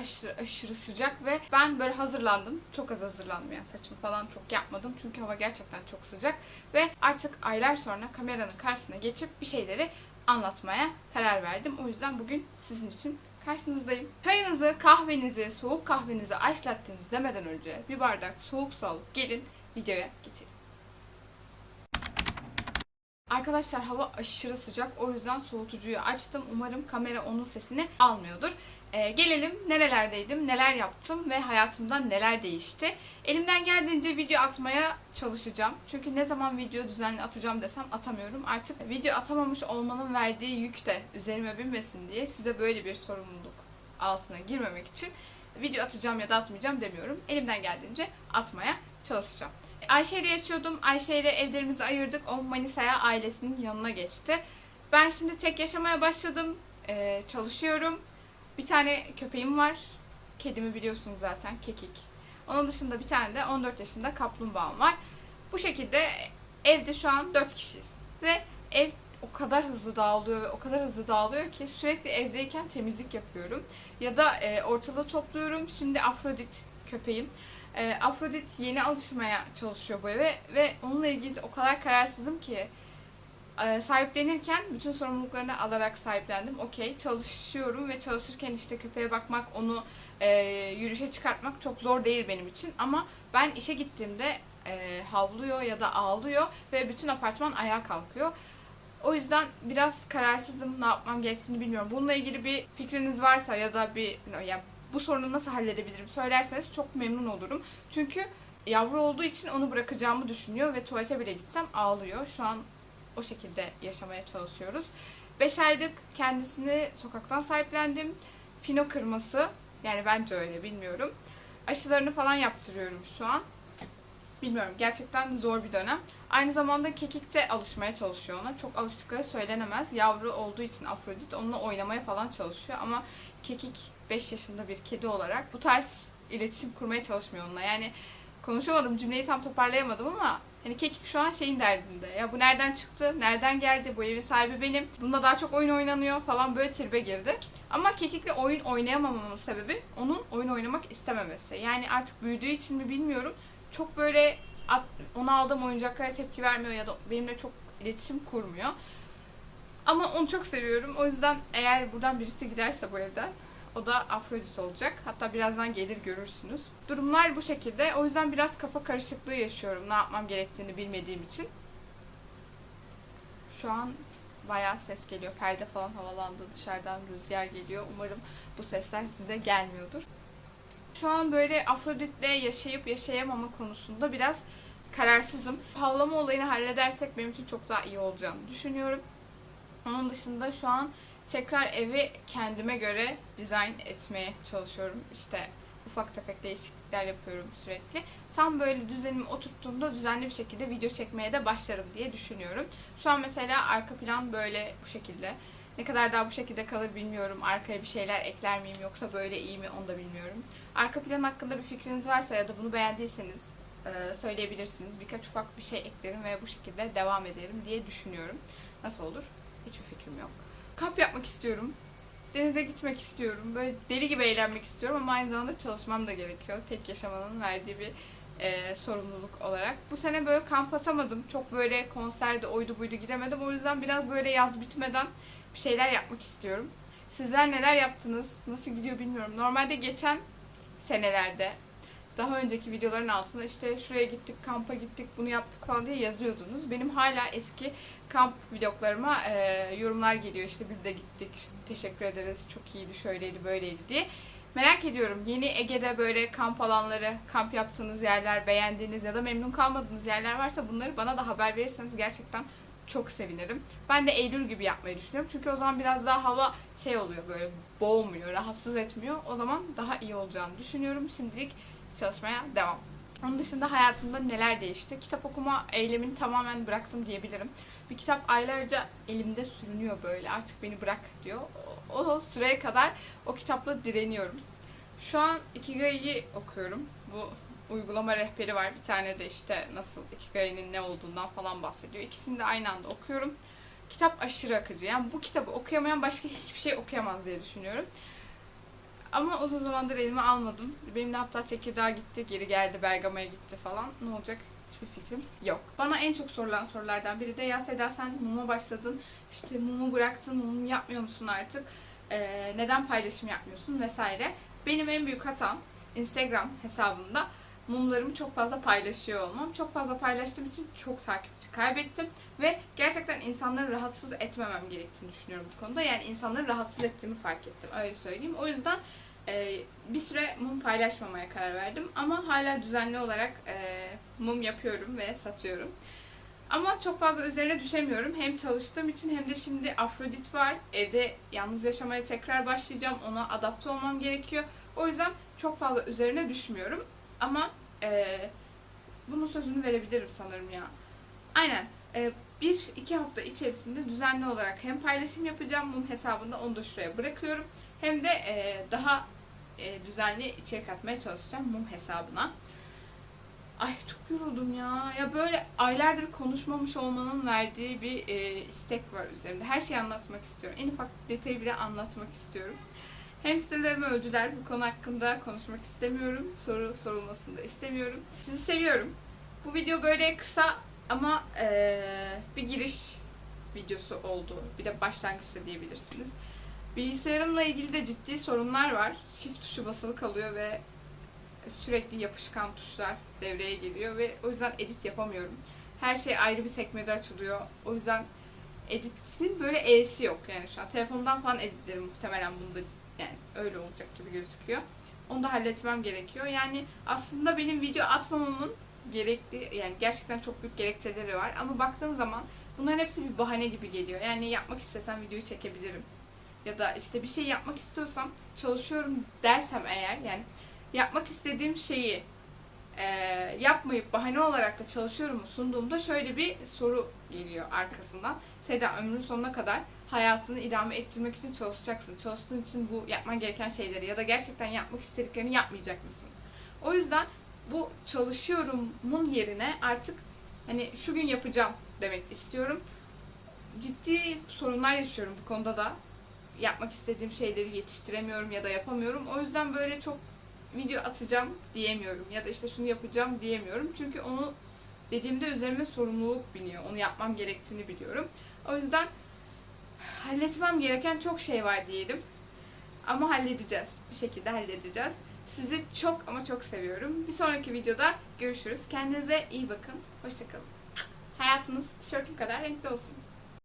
aşırı aşırı sıcak ve ben böyle hazırlandım. Çok az hazırlandım yani saçımı falan çok yapmadım. Çünkü hava gerçekten çok sıcak. Ve artık aylar sonra kameranın karşısına geçip bir şeyleri anlatmaya karar verdim. O yüzden bugün sizin için karşınızdayım. Çayınızı, kahvenizi, soğuk kahvenizi, ice latte'nizi demeden önce bir bardak soğuk su alıp gelin videoya geçelim. Arkadaşlar hava aşırı sıcak. O yüzden soğutucuyu açtım. Umarım kamera onun sesini almıyordur. Ee, gelelim nerelerdeydim, neler yaptım ve hayatımda neler değişti. Elimden geldiğince video atmaya çalışacağım. Çünkü ne zaman video düzenli atacağım desem atamıyorum. Artık video atamamış olmanın verdiği yük de üzerime binmesin diye size böyle bir sorumluluk altına girmemek için video atacağım ya da atmayacağım demiyorum. Elimden geldiğince atmaya çalışacağım. Ayşe ile yaşıyordum. Ayşe ile evlerimizi ayırdık. O Manisa'ya ailesinin yanına geçti. Ben şimdi tek yaşamaya başladım. Ee, çalışıyorum. Bir tane köpeğim var. Kedimi biliyorsunuz zaten. Kekik. Onun dışında bir tane de 14 yaşında kaplumbağam var. Bu şekilde evde şu an 4 kişiyiz. Ve ev o kadar hızlı dağılıyor ve o kadar hızlı dağılıyor ki sürekli evdeyken temizlik yapıyorum. Ya da e, ortalığı topluyorum. Şimdi Afrodit köpeğim. E, Afrodit yeni alışmaya çalışıyor bu eve ve onunla ilgili o kadar kararsızım ki e, sahiplenirken bütün sorumluluklarını alarak sahiplendim. Okey çalışıyorum ve çalışırken işte köpeğe bakmak, onu e, yürüyüşe çıkartmak çok zor değil benim için. Ama ben işe gittiğimde e, havlıyor ya da ağlıyor ve bütün apartman ayağa kalkıyor. O yüzden biraz kararsızım ne yapmam gerektiğini bilmiyorum. Bununla ilgili bir fikriniz varsa ya da bir ya bu sorunu nasıl halledebilirim söylerseniz çok memnun olurum. Çünkü yavru olduğu için onu bırakacağımı düşünüyor ve tuvalete bile gitsem ağlıyor. Şu an o şekilde yaşamaya çalışıyoruz. 5 aylık kendisini sokaktan sahiplendim. Fino kırması yani bence öyle bilmiyorum. Aşılarını falan yaptırıyorum şu an. Bilmiyorum gerçekten zor bir dönem. Aynı zamanda kekik de alışmaya çalışıyor ona. Çok alıştıkları söylenemez. Yavru olduğu için Afrodit onunla oynamaya falan çalışıyor ama kekik 5 yaşında bir kedi olarak bu tarz iletişim kurmaya çalışmıyor onunla. Yani konuşamadım, cümleyi tam toparlayamadım ama hani kekik şu an şeyin derdinde. Ya bu nereden çıktı, nereden geldi, bu evin sahibi benim. Bununla daha çok oyun oynanıyor falan böyle tribe girdi. Ama kekikle oyun oynayamamamın sebebi onun oyun oynamak istememesi. Yani artık büyüdüğü için mi bilmiyorum. Çok böyle ona aldığım oyuncaklara tepki vermiyor ya da benimle çok iletişim kurmuyor. Ama onu çok seviyorum. O yüzden eğer buradan birisi giderse bu evden o da Afrodit olacak. Hatta birazdan gelir görürsünüz. Durumlar bu şekilde. O yüzden biraz kafa karışıklığı yaşıyorum. Ne yapmam gerektiğini bilmediğim için. Şu an bayağı ses geliyor. Perde falan havalandı. Dışarıdan rüzgar geliyor. Umarım bu sesler size gelmiyordur. Şu an böyle Afrodit'le yaşayıp yaşayamama konusunda biraz kararsızım. Havlama olayını halledersek benim için çok daha iyi olacağını düşünüyorum. Onun dışında şu an tekrar evi kendime göre dizayn etmeye çalışıyorum. İşte ufak tefek değişiklikler yapıyorum sürekli. Tam böyle düzenimi oturttuğumda düzenli bir şekilde video çekmeye de başlarım diye düşünüyorum. Şu an mesela arka plan böyle bu şekilde. Ne kadar daha bu şekilde kalır bilmiyorum. Arkaya bir şeyler ekler miyim yoksa böyle iyi mi onu da bilmiyorum. Arka plan hakkında bir fikriniz varsa ya da bunu beğendiyseniz e, söyleyebilirsiniz. Birkaç ufak bir şey eklerim ve bu şekilde devam ederim diye düşünüyorum. Nasıl olur? Hiçbir fikrim yok. Kamp yapmak istiyorum. Denize gitmek istiyorum. Böyle deli gibi eğlenmek istiyorum ama aynı zamanda çalışmam da gerekiyor. Tek yaşamanın verdiği bir e, sorumluluk olarak. Bu sene böyle kamp atamadım. Çok böyle konserde oydu buydu gidemedim. O yüzden biraz böyle yaz bitmeden bir şeyler yapmak istiyorum. Sizler neler yaptınız? Nasıl gidiyor bilmiyorum. Normalde geçen senelerde daha önceki videoların altında işte şuraya gittik, kampa gittik, bunu yaptık falan diye yazıyordunuz. Benim hala eski kamp vloglarıma e, yorumlar geliyor. İşte biz de gittik, işte teşekkür ederiz, çok iyiydi, şöyleydi, böyleydi diye. Merak ediyorum yeni Ege'de böyle kamp alanları, kamp yaptığınız yerler, beğendiğiniz ya da memnun kalmadığınız yerler varsa bunları bana da haber verirseniz gerçekten çok sevinirim. Ben de Eylül gibi yapmayı düşünüyorum. Çünkü o zaman biraz daha hava şey oluyor böyle boğmuyor, rahatsız etmiyor. O zaman daha iyi olacağını düşünüyorum. Şimdilik çalışmaya devam. Onun dışında hayatımda neler değişti? Kitap okuma eylemini tamamen bıraktım diyebilirim. Bir kitap aylarca elimde sürünüyor böyle. Artık beni bırak diyor. O, o süreye kadar o kitapla direniyorum. Şu an Ikigai'yi okuyorum. Bu uygulama rehberi var. Bir tane de işte nasıl Ikigai'nin ne olduğundan falan bahsediyor. İkisini de aynı anda okuyorum. Kitap aşırı akıcı. Yani bu kitabı okuyamayan başka hiçbir şey okuyamaz diye düşünüyorum. Ama uzun zamandır elime almadım. Benim de hatta Tekirdağ gitti, geri geldi, Bergama'ya gitti falan. Ne olacak? Hiçbir fikrim yok. Bana en çok sorulan sorulardan biri de ya Seda sen muma başladın, işte mumu bıraktın, mum yapmıyor musun artık? Ee, neden paylaşım yapmıyorsun vesaire. Benim en büyük hatam Instagram hesabımda mumlarımı çok fazla paylaşıyor olmam. Çok fazla paylaştığım için çok takipçi kaybettim. Ve gerçekten insanları rahatsız etmemem gerektiğini düşünüyorum bu konuda. Yani insanları rahatsız ettiğimi fark ettim. Öyle söyleyeyim. O yüzden e, bir süre mum paylaşmamaya karar verdim. Ama hala düzenli olarak e, mum yapıyorum ve satıyorum. Ama çok fazla üzerine düşemiyorum. Hem çalıştığım için hem de şimdi Afrodit var. Evde yalnız yaşamaya tekrar başlayacağım. Ona adapte olmam gerekiyor. O yüzden çok fazla üzerine düşmüyorum. Ama e, bunun sözünü verebilirim sanırım ya. Aynen. E, bir iki hafta içerisinde düzenli olarak hem paylaşım yapacağım mum hesabında onu da şuraya bırakıyorum. Hem de e, daha e, düzenli içerik atmaya çalışacağım mum hesabına. Ay çok yoruldum ya. Ya böyle aylardır konuşmamış olmanın verdiği bir e, istek var üzerimde. Her şeyi anlatmak istiyorum. En ufak detayı bile anlatmak istiyorum. Hamsterlarımı öldüler. Bu konu hakkında konuşmak istemiyorum. Soru sorulmasını da istemiyorum. Sizi seviyorum. Bu video böyle kısa ama e, bir giriş videosu oldu. Bir de başlangıçta diyebilirsiniz. Bilgisayarımla ilgili de ciddi sorunlar var. Shift tuşu basılı kalıyor ve sürekli yapışkan tuşlar devreye giriyor ve o yüzden edit yapamıyorum. Her şey ayrı bir sekmede açılıyor. O yüzden editin böyle E'si yok yani şu an. Telefondan falan editlerim muhtemelen bunda yani öyle olacak gibi gözüküyor. Onu da halletmem gerekiyor. Yani aslında benim video atmamamın gerekli yani gerçekten çok büyük gerekçeleri var ama baktığım zaman bunların hepsi bir bahane gibi geliyor. Yani yapmak istesem videoyu çekebilirim. Ya da işte bir şey yapmak istiyorsam çalışıyorum dersem eğer yani yapmak istediğim şeyi e, yapmayıp bahane olarak da çalışıyorum sunduğumda şöyle bir soru geliyor arkasından. Seda ömrün sonuna kadar hayatını idame ettirmek için çalışacaksın. Çalıştığın için bu yapman gereken şeyleri ya da gerçekten yapmak istediklerini yapmayacak mısın? O yüzden bu çalışıyorumun yerine artık hani şu gün yapacağım demek istiyorum. Ciddi sorunlar yaşıyorum bu konuda da. Yapmak istediğim şeyleri yetiştiremiyorum ya da yapamıyorum. O yüzden böyle çok video atacağım diyemiyorum ya da işte şunu yapacağım diyemiyorum. Çünkü onu dediğimde üzerime sorumluluk biniyor. Onu yapmam gerektiğini biliyorum. O yüzden halletmem gereken çok şey var diyelim. Ama halledeceğiz. Bir şekilde halledeceğiz. Sizi çok ama çok seviyorum. Bir sonraki videoda görüşürüz. Kendinize iyi bakın. Hoşçakalın. Hayatınız tişörtüm kadar renkli olsun.